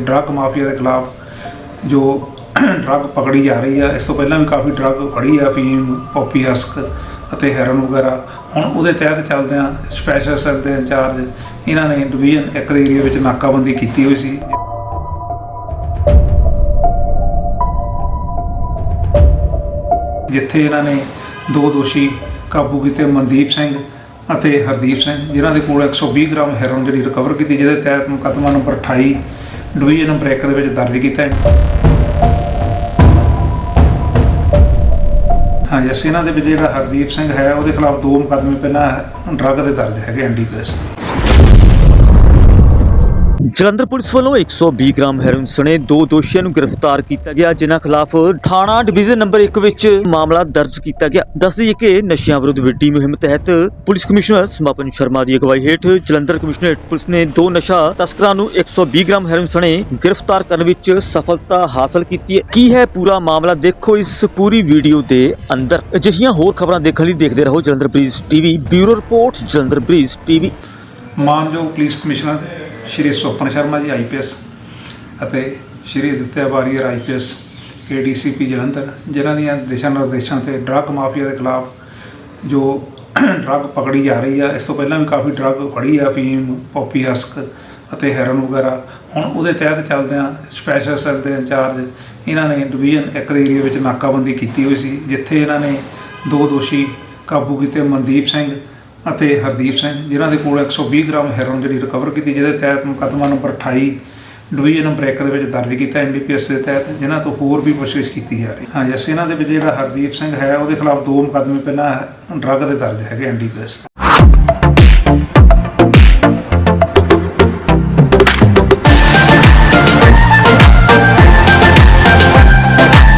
Drug mafia ਦੇ ਖਿਲਾਫ ਜੋ ਡਰੱਗ ਪਕੜੀ ਜਾ ਰਹੀ ਆ, ਇਸ ਤੋਂ ਪਹਿਲਾਂ ਵੀ ਕਾਫੀ ਡਰੱਗ ਫੜੀ ਆ ਫੀਮ ਪੋਪੀ ਹਸਕ ਅਤੇ ਹੈਰਨ ਵਗੈਰਾ। ਹੁਣ ਉਹਦੇ ਤਹਿਤ ਚੱਲਦੇ ਆ ਸਪੈਸ਼ਲ ਸੈੱਲ ਦੇ ਇੰਚਾਰਜ ਇਹਨਾਂ ਨੇ ਡਿਵੀਜ਼ਨ ਇੱਕ ਦੇ ਏਰੀਆ ਵਿੱਚ ਨਾਕਾਬੰਦੀ ਕੀਤੀ ਹੋਈ ਸੀ। ਜਿੱਥੇ ਇਹਨਾਂ ਨੇ ਦੋ ਦੋਸ਼ੀ ਕਾਬੂ ਕੀਤੇ, ਮਨਦੀਪ ਸਿੰਘ ਅਤੇ ਹਰਦੀਪ ਸਿੰਘ, ਜਿਨ੍ਹਾਂ ਦੇ ਕੋਲ 120 ਗ੍ਰਾਮ ਹੈਰੋਨ ਜਿਹੜੀ ਰਿਕਵਰ ਕੀਤੀ, ਜਿਹਦੇ ਤਹਿਤ ਮੁਕੱਦਮਾ ਨੰਬਰ 28 ਡਿਵੀਜ਼ਨ ਨੰਬਰ 1 ਦੇ ਵਿੱਚ ਦਰਜ ਕੀਤਾ ਹੈ। ਹਾਂ ਜੀ ਅਸੀਂ ਇਹਨਾਂ ਦੇ ਵਿੱਚ ਜਿਹੜਾ ਹਰਦੀਪ ਸਿੰਘ ਹੈ, ਉਹਦੇ ਖਿਲਾਫ ਦੋ ਮੁਕੱਦਮੇ ਪਹਿਲਾਂ ਡਰੱਗ ਦੇ ਦਰਜ ਹੈਗੇ ਐਨਡੀਪੀਐਸ ਜਲੰਧਰ ਪੁਲਿਸ ਵੱਲੋਂ 120 ਗ੍ਰਾਮ ਹੈਰੋਇਨ ਸਣੇ ਦੋ ਦੋਸ਼ੀਆਂ ਨੂੰ ਗ੍ਰਿਫਤਾਰ ਕੀਤਾ ਗਿਆ, ਜਿਨ੍ਹਾਂ ਖਿਲਾਫ ਥਾਣਾ ਡਿਵੀਜ਼ਨ ਨੰਬਰ 1 ਵਿੱਚ ਮਾਮਲਾ ਦਰਜ ਕੀਤਾ ਗਿਆ। ਦੱਸ ਦਈਏ ਕਿ ਨਸ਼ਿਆਂ ਵਿਰੁੱਧ ਵਿੱਢੀ ਮੁਹਿੰਮ ਤਹਿਤ ਪੁਲਿਸ ਕਮਿਸ਼ਨਰ ਸਮਾਪਨ ਸ਼ਰਮਾ ਦੀ ਅਗਵਾਈ ਹੇਠ ਜਲੰਧਰ ਕਮਿਸ਼ਨਰੇਟ ਪੁਲਿਸ ਨੇ ਦੋ ਨਸ਼ਾ ਤਸਕਰਾਂ ਨੂੰ 120 ਗ੍ਰਾਮ ਹੈਰੋਇਨ ਸਣੇ ਗ੍ਰਿਫਤਾਰ ਕਰਨ ਵਿੱਚ ਸਫਲਤਾ ਹਾਸਲ ਕੀਤੀ ਹੈ। ਕੀ ਹੈ ਪੂਰਾ ਮਾਮਲਾ? ਦੇਖੋ ਇਸ ਪੂਰੀ ਵੀਡੀਓ ਦੇ ਅੰਦਰ। ਅਜਿਹੀਆਂ ਹੋਰ ਖਬਰਾਂ ਦੇਖਣ ਲਈ ਦੇਖਦੇ ਰਹੋ Jalandhar breeze TV, bureau report, Jalandhar breeze TV. ਮਾਨਯੋਗ police commissioner Shri Swapan Sharma ji IPS ਅਤੇ ਸ਼੍ਰੀ ਅਦਿੱਤਿਆ ਵਾਰੀਅਰ ਆਈਪੀਐਸ ਏਡੀਸੀਪੀ ਜਲੰਧਰ, ਜਿਨ੍ਹਾਂ ਦੀਆਂ ਦਿਸ਼ਾ ਨਿਰਦੇਸ਼ਾਂ ਤੇ ਡਰੱਗ ਮਾਫੀਆ ਦੇ ਖਿਲਾਫ ਜੋ ਡਰੱਗ ਪਕੜੀ ਜਾ ਰਹੀ ਆ, ਇਸ ਤੋਂ ਪਹਿਲਾਂ ਵੀ ਕਾਫੀ ਡਰੱਗ ਫੜੀ ਆ ਫੀਮ ਪੋਪੀ ਹਸਕ ਅਤੇ ਹੈਰਨ ਵਗੈਰਾ। ਹੁਣ ਉਹਦੇ ਤਹਿਤ ਚੱਲਦਿਆਂ ਸਪੈਸ਼ਲ ਸੈੱਲ ਦੇ ਇੰਚਾਰਜ ਇਹਨਾਂ ਨੇ ਡਿਵੀਜ਼ਨ ਇੱਕ ਦੇ ਏਰੀਆ ਵਿੱਚ ਨਾਕਾਬੰਦੀ ਕੀਤੀ ਹੋਈ ਸੀ, ਜਿੱਥੇ ਇਹਨਾਂ ਨੇ ਦੋ ਦੋਸ਼ੀ ਕਾਬੂ ਕੀਤੇ, ਮਨਦੀਪ ਸਿੰਘ ਅਤੇ ਹਰਦੀਪ ਸਿੰਘ, ਜਿਨ੍ਹਾਂ ਦੇ ਕੋਲ 120 ਗ੍ਰਾਮ ਹੈਰੋਨ ਜਿਹੜੀ ਰਿਕਵਰ ਕੀਤੀ, ਜਿਹਦੇ ਤਹਿਤ ਮੁਕੱਦਮਾ ਨੰਬਰ 28 ਡਿਵੀਜ਼ਨ ਨੰਬਰ 1 ਦੇ ਵਿੱਚ ਦਰਜ ਕੀਤਾ ਐਨਡੀਪੀਐਸ ਦੇ ਤਹਿਤ, ਜਿਨ੍ਹਾਂ ਤੋਂ ਹੋਰ ਵੀ ਪੁੱਛਗਿੱਛ ਕੀਤੀ ਜਾ ਰਹੀ ਹਾਂ। ਜੀ ਇਹਨਾਂ ਦੇ ਵਿੱਚ ਜਿਹੜਾ ਹਰਦੀਪ ਸਿੰਘ ਹੈ, ਉਹਦੇ ਖਿਲਾਫ ਦੋ ਮੁਕੱਦਮੇ ਪਹਿਲਾਂ ਡਰੱਗ ਦੇ ਦਰਜ ਹੈਗੇ ਐਨਡੀਪੀਐਸ